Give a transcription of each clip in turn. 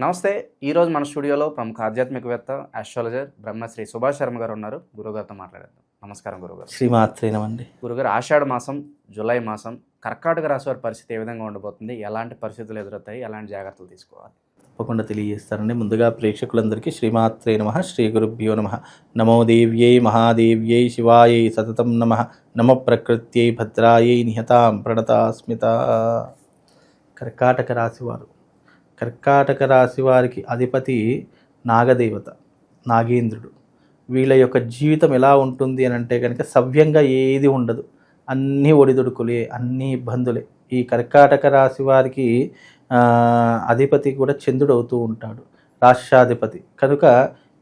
నమస్తే ఈరోజు మన స్టూడియోలో ప్రముఖ ఆధ్యాత్మికవేత్త ఆస్ట్రాలజర్ బ్రహ్మశ్రీ సుభాష్ శర్మ గారు ఉన్నారు. గురుగారితో మాట్లాడేద్దాం. నమస్కారం గురుగారు. శ్రీమాత్రేనమండి గురుగారు ఆషాఢ మాసం జూలై మాసం కర్కాటక రాశి వారి పరిస్థితి ఏ విధంగా ఉండబోతుంది? ఎలాంటి పరిస్థితులు ఎదురవుతాయి? ఎలాంటి జాగ్రత్తలు తీసుకోవాలి? తప్పకుండా తెలియజేస్తానండి ముందుగా ప్రేక్షకులందరికీ శ్రీమాత్రే నమ శ్రీ గురుభ్యో నమ. నమో దేవ్యై మహాదేవ్యై శివాయై సతతం నమ. నమ ప్రకృత్యై భద్రాయై నిహతాం ప్రణతాస్మిత. కర్కాటక రాశివారు కర్కాటక రాశి వారికి అధిపతి నాగదేవత నాగేంద్రుడు. వీళ్ళ యొక్క జీవితం ఎలా ఉంటుంది అని అంటే కనుక సవ్యంగా ఏది ఉండదు. అన్నీ ఒడిదుడుకులే అన్నీ ఇబ్బందులే. ఈ కర్కాటక రాశి వారికి అధిపతి కూడా చంద్రుడు అవుతూ ఉంటాడు రాష్ట్రాధిపతి. కనుక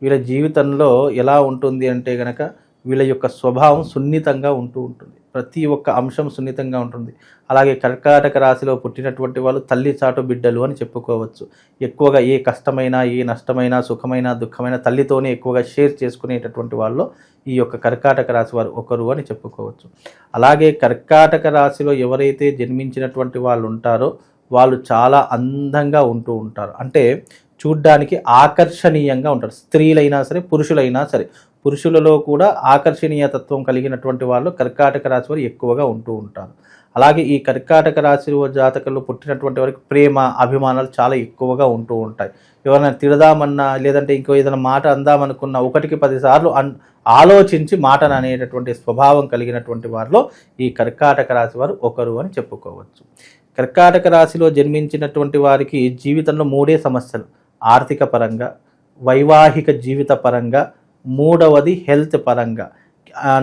వీళ్ళ జీవితంలో ఎలా ఉంటుంది అంటే కనుక వీళ్ళ యొక్క స్వభావం సున్నితంగా ఉంటూ ఉంటుంది. ప్రతి ఒక్క అంశం సున్నితంగా ఉంటుంది. అలాగే కర్కాటక రాశిలో పుట్టినటువంటి వాళ్ళు తల్లి చాటు బిడ్డలు అని చెప్పుకోవచ్చు. ఎక్కువగా ఏ కష్టమైనా ఏ నష్టమైనా సుఖమైనా దుఃఖమైనా తల్లితోనే ఎక్కువగా షేర్ చేసుకునేటటువంటి వాళ్ళు ఈ యొక్క కర్కాటక రాశి వారు ఒకరు అని చెప్పుకోవచ్చు. అలాగే కర్కాటక రాశిలో ఎవరైతే జన్మించినటువంటి వాళ్ళు ఉంటారో వాళ్ళు చాలా అందంగా ఉంటూ ఉంటారు. అంటే చూడ్డానికి ఆకర్షణీయంగా ఉంటారు. స్త్రీలైనా సరే పురుషులైనా సరే పురుషులలో కూడా ఆకర్షణీయ తత్వం కలిగినటువంటి వాళ్ళు కర్కాటక రాశి వారు ఎక్కువగా ఉంటూ ఉంటారు. అలాగే ఈ కర్కాటక రాశి జాతకంలో పుట్టినటువంటి వారికి ప్రేమ అభిమానాలు చాలా ఎక్కువగా ఉంటూ ఉంటాయి. ఎవరైనా తిడదామన్నా లేదంటే ఇంకో ఏదైనా మాట అందామనుకున్నా ఒకటికి పదిసార్లు అన్ ఆలోచించి మాటను అనేటటువంటి స్వభావం కలిగినటువంటి వారిలో ఈ కర్కాటక రాశి వారు ఒకరు అని చెప్పుకోవచ్చు. కర్కాటక రాశిలో జన్మించినటువంటి వారికి జీవితంలో మూడే సమస్యలు. ఆర్థిక పరంగా వైవాహిక జీవిత పరంగా మూడవది హెల్త్ పరంగా.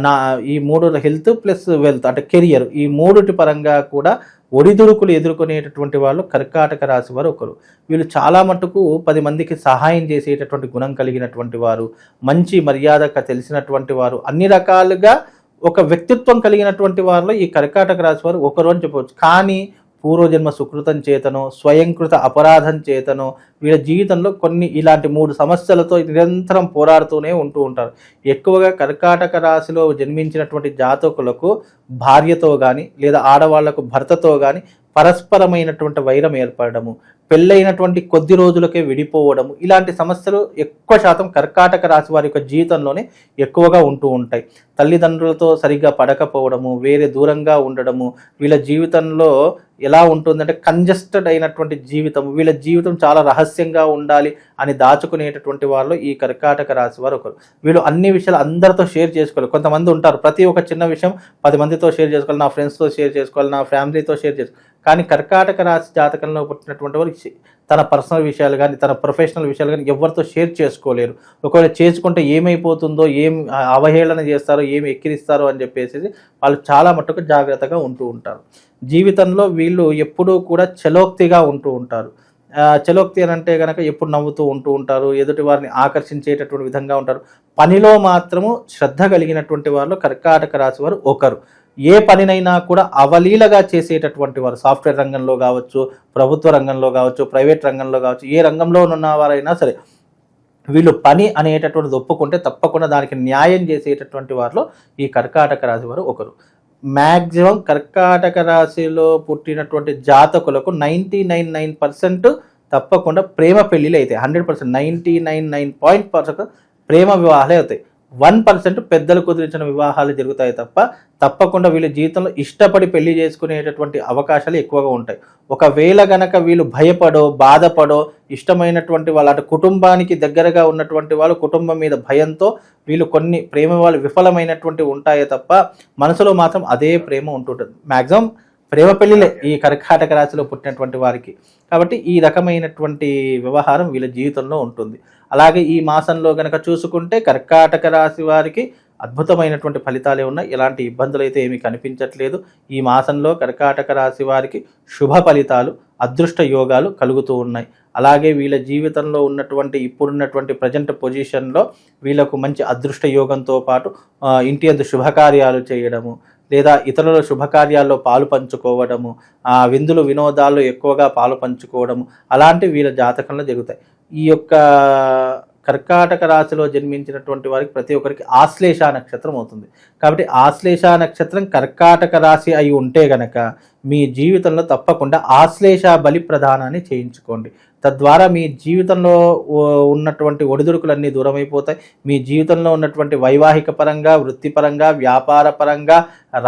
నా ఈ మూడు హెల్త్ ప్లస్ వెల్త్ అంటే కెరియర్. ఈ మూడుటి పరంగా కూడా ఒడిదుడుకులు ఎదుర్కొనేటటువంటి వాళ్ళు కర్కాటక రాశి వారు ఒకరు. వీళ్ళు చాలా మటుకు పది మందికి సహాయం చేసేటటువంటి గుణం కలిగినటువంటి వారు మంచి మర్యాదక తెలిసినటువంటి వారు అన్ని రకాలుగా ఒక వ్యక్తిత్వం కలిగినటువంటి వారిలో ఈ కర్కాటక రాశి వారు ఒకరు అని చెప్పవచ్చు. కానీ పూర్వజన్మ సుకృతం చేతనో స్వయంకృత అపరాధం చేతనో వీళ్ళ జీవితంలో కొన్ని ఇలాంటి మూడు సమస్యలతో నిరంతరం పోరాడుతూనే ఉంటూ ఉంటారు. ఎక్కువగా కర్కాటక రాశిలో జన్మించినటువంటి జాతకులకు భార్యతో కానీ లేదా ఆడవాళ్ళకు భర్తతో కానీ పరస్పరమైనటువంటి వైరం ఏర్పడము. పెళ్ళైనటువంటి కొద్ది రోజులకే విడిపోవడము. ఇలాంటి సమస్యలు ఎక్కువ శాతం కర్కాటక రాశి వారి యొక్క జీవితంలోనే ఎక్కువగా ఉంటూ ఉంటాయి. తల్లిదండ్రులతో సరిగ్గా పడకపోవడము వేరే దూరంగా ఉండడము వీళ్ళ జీవితంలో ఎలా ఉంటుందంటే కంజెస్టెడ్ అయినటువంటి జీవితం వీళ్ళ జీవితం చాలా రహస్యంగా ఉండాలి అని దాచుకునేటటువంటి వాళ్ళు ఈ కర్కాటక రాశి వారు ఒకరు. వీళ్ళు అన్ని విషయాలు అందరితో షేర్ చేసుకోవాలి. కొంతమంది ఉంటారు ప్రతి ఒక్క చిన్న విషయం పది మందితో షేర్ చేసుకోవాలి నా ఫ్రెండ్స్తో షేర్ చేసుకోవాలి నా ఫ్యామిలీతో షేర్ చేసుకోవాలి కానీ కర్కాటక రాశి జాతకంలో పుట్టినటువంటి వారు తన పర్సనల్ విషయాలు కానీ తన ప్రొఫెషనల్ విషయాలు కానీ ఎవరితో షేర్ చేసుకోలేరు. ఒకవేళ చేసుకుంటే ఏమైపోతుందో ఏం అవహేళన చేస్తారో ఏమి ఎక్కిరిస్తారో అని చెప్పేసి వాళ్ళు చాలా మట్టుకు జాగ్రత్తగా ఉంటూ ఉంటారు. జీవితంలో వీళ్ళు ఎప్పుడూ కూడా చలోక్తిగా ఉంటూ ఉంటారు. చలోక్తి అని అంటే కనుక ఎప్పుడు నవ్వుతూ ఉంటూ ఉంటారు ఎదుటి వారిని ఆకర్షించేటటువంటి విధంగా ఉంటారు. పనిలో మాత్రము శ్రద్ధ కలిగినటువంటి వారిలో కర్కాటక రాశి వారు ఒకరు. ఏ పనినైనా కూడా అవలీలగా చేసేటటువంటి వారు సాఫ్ట్వేర్ రంగంలో కావచ్చు ప్రభుత్వ రంగంలో కావచ్చు ప్రైవేట్ రంగంలో కావచ్చు ఏ రంగంలో ఉన్న వారైనా సరే వీళ్ళు పని అనేటటువంటిది ఒప్పుకుంటే తప్పకుండా దానికి న్యాయం చేసేటటువంటి వారిలో ఈ కర్కాటక రాశి వారు ఒకరు. మ్యాక్సిమం కర్కాటక రాశిలో పుట్టినటువంటి జాతకులకు నైంటీ నైన్ నైన్ పర్సెంట్ తప్పకుండా ప్రేమ పెళ్ళిళ్ళు అవుతాయి hundred percent ninety nine nine point percent ప్రేమ వివాహాలే అవుతాయి. వన్ పర్సెంట్ పెద్దలు కుదిరించిన వివాహాలు జరుగుతాయి తప్ప తప్పకుండా వీళ్ళ జీవితంలో ఇష్టపడి పెళ్ళి చేసుకునేటటువంటి అవకాశాలు ఎక్కువగా ఉంటాయి. ఒకవేళ గనక వీళ్ళు భయపడో బాధపడో ఇష్టమైనటువంటి వాళ్ళ అటు కుటుంబానికి దగ్గరగా ఉన్నటువంటి వాళ్ళు కుటుంబం మీద భయంతో వీళ్ళు కొన్ని ప్రేమ వాళ్ళు విఫలమైనటువంటి ఉంటాయే తప్ప మనసులో మాత్రం అదే ప్రేమ ఉంటుంటుంది. మ్యాక్సిమం ప్రేమ పెళ్ళిలే ఈ కర్కాటక రాశిలో పుట్టినటువంటి వారికి. కాబట్టి ఈ రకమైనటువంటి వ్యవహారం వీళ్ళ జీవితంలో ఉంటుంది. అలాగే ఈ మాసంలో కనుక చూసుకుంటే కర్కాటక రాశి వారికి అద్భుతమైనటువంటి ఫలితాలే ఉన్నాయి. ఎలాంటి ఇబ్బందులు అయితే ఏమీ కనిపించట్లేదు. ఈ మాసంలో కర్కాటక రాశి వారికి శుభ ఫలితాలు అదృష్ట యోగాలు కలుగుతూ ఉన్నాయి. అలాగే వీళ్ళ జీవితంలో ఉన్నటువంటి ఇప్పుడున్నటువంటి ప్రజెంట్ పొజిషన్లో వీళ్ళకు మంచి అదృష్ట యోగంతో పాటు ఇంటి అందు శుభకార్యాలు చేయడము లేదా ఇతరుల శుభకార్యాల్లో పాలు పంచుకోవడము ఆ విందులు వినోదాల్లో ఎక్కువగా పాలు పంచుకోవడము అలాంటివి వీళ్ళ జాతకంలో జరుగుతాయి. ఈ యొక్క కర్కాటక రాశిలో జన్మించినటువంటి వారికి ప్రతి ఒక్కరికి ఆశ్లేష నక్షత్రం అవుతుంది. కాబట్టి ఆశ్లేష నక్షత్రం కర్కాటక రాశి అయి ఉంటే గనక మీ జీవితంలో తప్పకుండా ఆశ్లేష బలి ప్రదానాన్ని చేయించుకోండి. తద్వారా మీ జీవితంలో ఉన్నటువంటి ఒడిదుడుకులన్నీ దూరమైపోతాయి. మీ జీవితంలో ఉన్నటువంటి వైవాహిక పరంగా వృత్తిపరంగా వ్యాపార పరంగా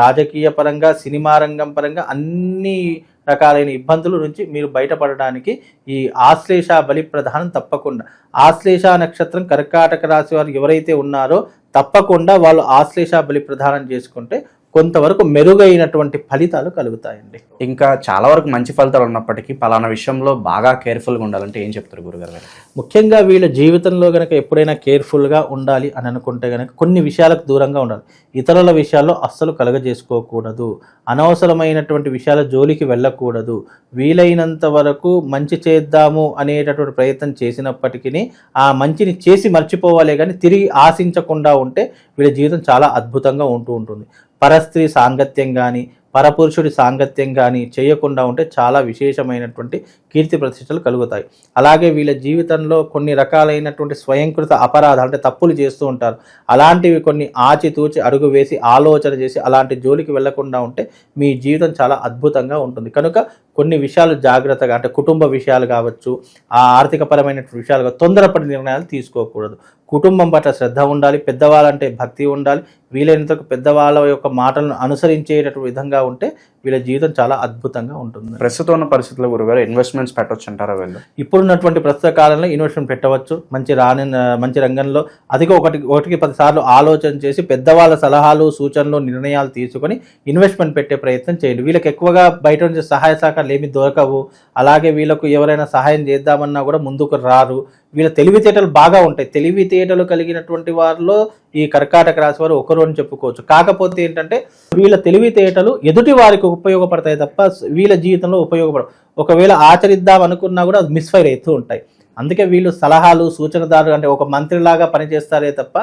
రాజకీయ పరంగా సినిమా రంగం పరంగా అన్ని రకాలైన ఇబ్బందుల నుంచి మీరు బయటపడడానికి ఈ ఆశ్లేష బలి ప్రధానం తప్పకుండా. ఆశ్లేష నక్షత్రం కర్కాటక రాశి వారు ఎవరైతే ఉన్నారో తప్పకుండా వాళ్ళు ఆశ్లేష బలి ప్రధానం చేసుకుంటే కొంతవరకు మెరుగైనటువంటి ఫలితాలు కలుగుతాయండి. ఇంకా చాలా వరకు మంచి ఫలితాలు ఉన్నప్పటికీ పలానా విషయంలో బాగా కేర్ఫుల్గా ఉండాలంటే ఏం చెప్తారు గురుగారు గారు? ముఖ్యంగా వీళ్ళ జీవితంలో గనక ఎప్పుడైనా కేర్ఫుల్గా ఉండాలి అని అనుకుంటే గనక కొన్ని విషయాలకు దూరంగా ఉండాలి. ఇతరుల విషయాల్లో అస్సలు కలగజేసుకోకూడదు. అనవసరమైనటువంటి విషయాల జోలికి వెళ్ళకూడదు. వీలైనంత వరకు మంచి చేద్దాము అనేటటువంటి ప్రయత్నం చేసినప్పటికీ ఆ మంచిని చేసి మర్చిపోవాలే కానీ తిరిగి ఆశించకుండా ఉంటే వీళ్ళ జీవితం చాలా అద్భుతంగా ఉంటూ ఉంటుంది. పరస్త్రీ సాంగత్యం కానీ పరపురుషుడి సాంగత్యం కానీ చేయకుండా ఉంటే చాలా విశేషమైనటువంటి కీర్తి ప్రతిష్టలు కలుగుతాయి. అలాగే వీళ్ళ జీవితంలో కొన్ని రకాలైనటువంటి స్వయంకృత అపరాధాలు అంటే తప్పులు చేస్తూ ఉంటారు. అలాంటివి కొన్ని ఆచితూచి అడుగు వేసి ఆలోచన చేసి అలాంటి జోలికి వెళ్ళకుండా ఉంటే మీ జీవితం చాలా అద్భుతంగా ఉంటుంది. కనుక కొన్ని విషయాలు జాగ్రత్తగా అంటే కుటుంబ విషయాలు కావచ్చు ఆ ఆర్థికపరమైన విషయాలు తొందరపడి నిర్ణయాలు తీసుకోకూడదు. కుటుంబం పట్ల శ్రద్ధ ఉండాలి పెద్దవాళ్ళంటే భక్తి ఉండాలి వీలైనంత పెద్దవాళ్ళ యొక్క మాటలను అనుసరించేటటువంటి విధంగా ఉంటే వీళ్ళ జీవితం చాలా అద్భుతంగా ఉంటుంది. ప్రస్తుతం ఉన్న పరిస్థితుల్లో గురుగారు ఇన్వెస్ట్మెంట్స్ పెట్టొచ్చు అంటారా వీళ్ళు? ఇప్పుడున్నటువంటి ప్రస్తుత కాలంలో ఇన్వెస్ట్మెంట్ పెట్టవచ్చు. మంచి రాని మంచి రంగంలో అధిక ఒకటి ఒకటికి పది సార్లు ఆలోచన చేసి పెద్దవాళ్ళ సలహాలు సూచనలు నిర్ణయాలు తీసుకొని ఇన్వెస్ట్మెంట్ పెట్టే ప్రయత్నం చేయండి. వీళ్ళకి ఎక్కువగా బయట నుంచి సహాయ సహకారాలు ఏమి దొరకవు. అలాగే వీళ్ళకు ఎవరైనా సహాయం చేద్దామన్నా కూడా ముందుకు రారు. వీళ్ళ తెలివితేటలు బాగా ఉంటాయి. తెలివితేటలు కలిగినటువంటి వారిలో ఈ కర్కాటక రాశి వారు ఒకరు అని చెప్పుకోవచ్చు. కాకపోతే ఏంటంటే వీళ్ళ తెలివితేటలు ఎదుటి వారికి ఉపయోగపడతాయి తప్ప వీళ్ళ జీవితంలో ఉపయోగపడవు. ఒకవేళ ఆచరిద్దాం అనుకున్నా కూడా అది మిస్ఫైర్ అవుతూ ఉంటాయి. అందుకే వీళ్ళు సలహాలు సూచనదారులు అంటే ఒక మంత్రిలాగా పనిచేస్తారే తప్ప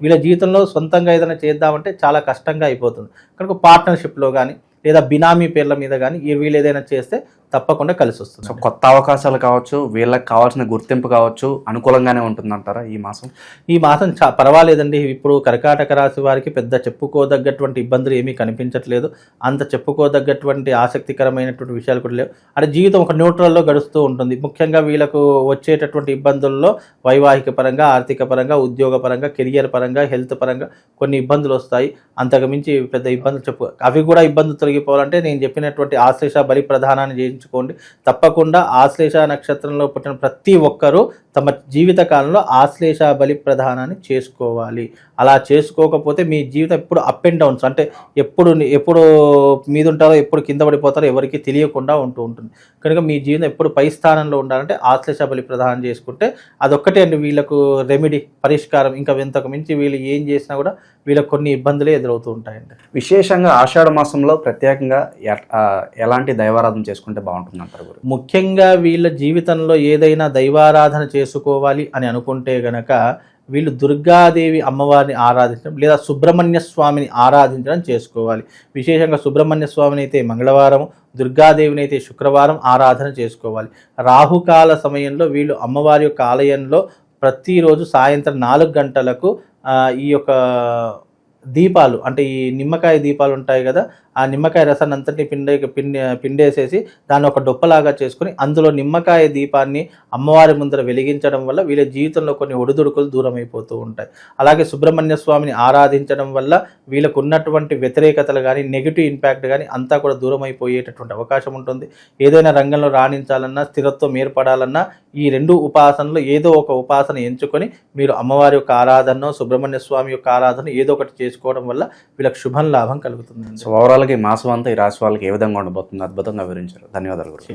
వీళ్ళ జీవితంలో సొంతంగా ఏదైనా చేద్దామంటే చాలా కష్టంగా అయిపోతుంది. కనుక పార్ట్నర్షిప్లో కానీ లేదా బినామీ పేర్ల మీద కానీ వీళ్ళు ఏదైనా చేస్తే తప్పకుండా కలిసి సో వస్తుంది కొత్త అవకాశాలు కావచ్చు వీళ్ళకి కావాల్సిన గుర్తింపు కావచ్చు అనుకూలంగానే ఉంటుందంటారా ఈ మాసం? ఈ మాసం చా పర్వాలేదండి. ఇప్పుడు కర్కాటక రాశి వారికి పెద్ద చెప్పుకోదగ్గటువంటి ఇబ్బందులు ఏమీ కనిపించట్లేదు. అంత చెప్పుకోదగ్గటువంటి ఆసక్తికరమైనటువంటి విషయాలు కూడా లేవు. అంటే జీవితం ఒక న్యూట్రల్లో గడుస్తూ ఉంటుంది. ముఖ్యంగా వీళ్ళకు వచ్చేటటువంటి ఇబ్బందుల్లో వైవాహిక పరంగా ఆర్థిక పరంగా ఉద్యోగ పరంగా కెరియర్ పరంగా హెల్త్ పరంగా కొన్ని ఇబ్బందులు వస్తాయి. అంతకు మించి పెద్ద ఇబ్బందులు చెప్పు అవి కూడా ఇబ్బందులు తొలగిపోవాలంటే నేను చెప్పినటువంటి ఆశ్లేష బలి ప్రధానాన్ని చేయించుకోండి తప్పకుండా ఆశ్లేష నక్షత్రంలో పుట్టిన ప్రతి ఒక్కరూ తమ జీవిత కాలంలో ఆశ్లేష బలి ప్రధానాన్ని చేసుకోవాలి. అలా చేసుకోకపోతే మీ జీవితం ఎప్పుడు అప్ అండ్ డౌన్స్ అంటే ఎప్పుడు ఎప్పుడు మీద ఉంటారో ఎప్పుడు కింద పడిపోతారో ఎవరికి తెలియకుండా ఉంటూ ఉంటుంది. కనుక మీ జీవితం ఎప్పుడు పై స్థానంలో ఉండాలంటే ఆశ్లేష బలి ప్రదానం చేసుకుంటే అదొక్కటే అండి వీళ్ళకు రెమెడీ పరిష్కారం. ఇంకా ఇంతకు మించి వీళ్ళు ఏం చేసినా కూడా వీళ్ళకి కొన్ని ఇబ్బందులే ఎదురవుతూ ఉంటాయండి. విశేషంగా ఆషాఢ మాసంలో ప్రత్యేకంగా ఎలాంటి దైవారాధన చేసుకుంటే బాగుంటుంది అంటారు ముఖ్యంగా వీళ్ళ జీవితంలో ఏదైనా దైవారాధన చేసుకోవాలి అని అనుకుంటే గనక వీళ్ళు దుర్గాదేవి అమ్మవారిని ఆరాధించడం లేదా సుబ్రహ్మణ్య స్వామిని ఆరాధించడం చేసుకోవాలి. విశేషంగా సుబ్రహ్మణ్య స్వామిని అయితే మంగళవారం దుర్గాదేవిని అయితే శుక్రవారం ఆరాధన చేసుకోవాలి. రాహుకాల సమయంలో వీళ్ళు అమ్మవారి యొక్క ఆలయంలో ప్రతిరోజు సాయంత్రం నాలుగు గంటలకు ఈ యొక్క దీపాలు అంటే ఈ నిమ్మకాయ దీపాలు ఉంటాయి కదా ఆ నిమ్మకాయ రసాన్ని అంతటిని పిండే పిండి పిండేసేసి దాన్ని ఒక డొప్పలాగా చేసుకొని అందులో నిమ్మకాయ దీపాన్ని అమ్మవారి ముందర వెలిగించడం వల్ల వీళ్ళ జీవితంలో కొన్ని ఒడిదుడుకులు దూరం అయిపోతూ ఉంటాయి. అలాగే సుబ్రహ్మణ్య స్వామిని ఆరాధించడం వల్ల వీళ్ళకు ఉన్నటువంటి వ్యతిరేకతలు కానీ నెగిటివ్ ఇంపాక్ట్ కానీ అంతా కూడా దూరం అయిపోయేటటువంటి అవకాశం ఉంటుంది. ఏదైనా రంగంలో రాణించాలన్నా స్థిరత్వం ఏర్పడాలన్నా ఈ రెండు ఉపాసనలు ఏదో ఒక ఉపాసన ఎంచుకొని మీరు అమ్మవారి యొక్క ఆరాధన సుబ్రహ్మణ్య స్వామి యొక్క ఆరాధన ఏదో ఒకటి చేసుకోవడం వల్ల వీళ్ళకి శుభం లాభం కలుగుతుంది సో ఈ మాసం అంతా ఈ రాశి వాళ్ళకి ఏ విధంగా ఉండబోతుంది అద్భుతంగా వివరించారు. ధన్యవాదాలు గురు